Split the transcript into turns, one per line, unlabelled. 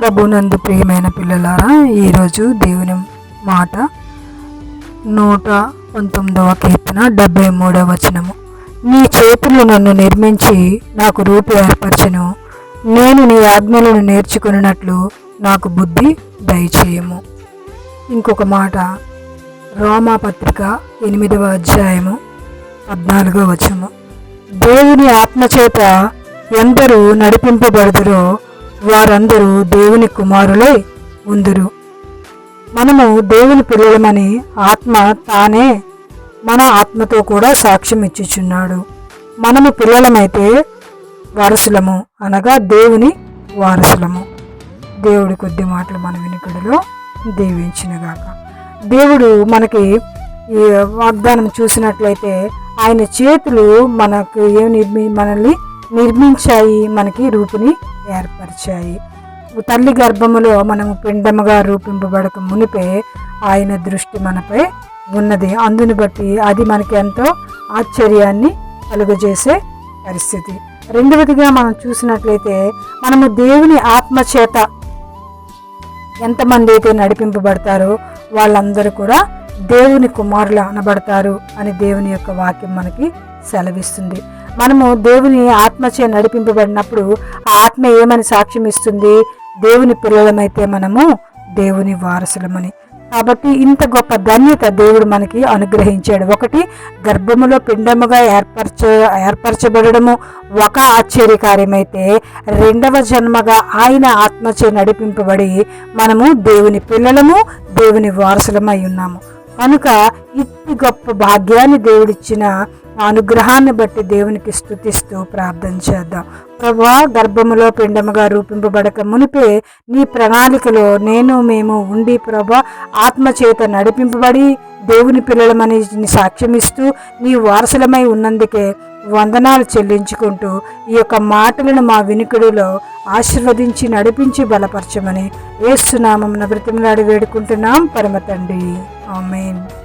ప్రభునందు ప్రియమైన పిల్లలారా ఈరోజు దేవుని మాట నూట పంతొమ్మిదవ కీర్తన డెబ్బై మూడవ వచనము. నీ చేతులు నన్ను నిర్మించి నాకు రూపు ఏర్పరచను. నేను నీ ఆజ్ఞలను నేర్చుకున్నట్లు నాకు బుద్ధి దయచేయము. ఇంకొక మాట రోమా పత్రిక ఎనిమిదవ అధ్యాయము పద్నాలుగో వచనము. దేవుని ఆత్మచేత ఎందరూ నడిపింపబడదురో వారందరూ దేవుని కుమారులై ఉందురు. మనము దేవుని పిల్లలమని ఆత్మ తానే మన ఆత్మతో కూడా సాక్ష్యం ఇచ్చుచున్నాడు. మనము పిల్లలమైతే వారసులము అనగా దేవుని వారసులము. దేవుడి కొద్ది మాటలు మన వినికిడిలో దీవించినగాక. దేవుడు మనకి ఈ వాగ్దానం చూసినట్లయితే ఆయన చేతులు మనకు ఏమి నిర్మి మనల్ని నిర్మించాయి మనకి రూపుని ఏర్పరిచాయి. తల్లి గర్భములో మనము పిండముగా రూపింపబడక మునిపే ఆయన దృష్టి మనపై ఉన్నది. అందుని బట్టి అది మనకి ఎంతో ఆశ్చర్యాన్ని కలుగజేసే పరిస్థితి. రెండవదిగా మనం చూసినట్లయితే మనము దేవుని ఆత్మచేత ఎంతమంది అయితే నడిపింపబడతారో వాళ్ళందరూ కూడా దేవుని కుమారులు అనబడతారు అని దేవుని యొక్క వాక్యం మనకి సెలవిస్తుంది. మనము దేవుని ఆత్మచే నడిపింపబడినప్పుడు ఆ ఆత్మ ఏమని సాక్ష్యం ఇస్తుంది? దేవుని పిల్లలమైతే మనము దేవుని వారసులమని. కాబట్టి ఇంత గొప్ప ధన్యత దేవుడు మనకి అనుగ్రహించాడు. ఒకటి గర్భములో పిండముగా ఏర్పరచ ఏర్పరచబడము ఒక ఆశ్చర్యకార్యమైతే రెండవ జన్మగా ఆయన ఆత్మచే నడిపింపబడి మనము దేవుని పిల్లలము దేవుని వారసులమై ఉన్నాము. కనుక ఇట్టి గొప్ప భాగ్యాన్ని దేవుడిచ్చిన అనుగ్రహాన్ని బట్టి దేవునికి స్థుతిస్తూ ప్రార్థన చేద్దాం. ప్రభా గర్భములో పిండముగా రూపింపబడక మునిపే నీ ప్రణాళికలో నేను మేము ఉండి ప్రభా ఆత్మచేత నడిపింపబడి దేవుని పిల్లలమని సాక్ష్యమిస్తూ నీ వారసులమై ఉన్నందుకే వందనాలు చెల్లించుకుంటూ ఈ యొక్క మాటలను మా వినికిడిలో ఆశీర్వదించి నడిపించి బలపరచమని ఏసునామం బ్రతిమలాడి వేడుకుంటున్నాం. పరమ తండ్రి. ఆమెన్.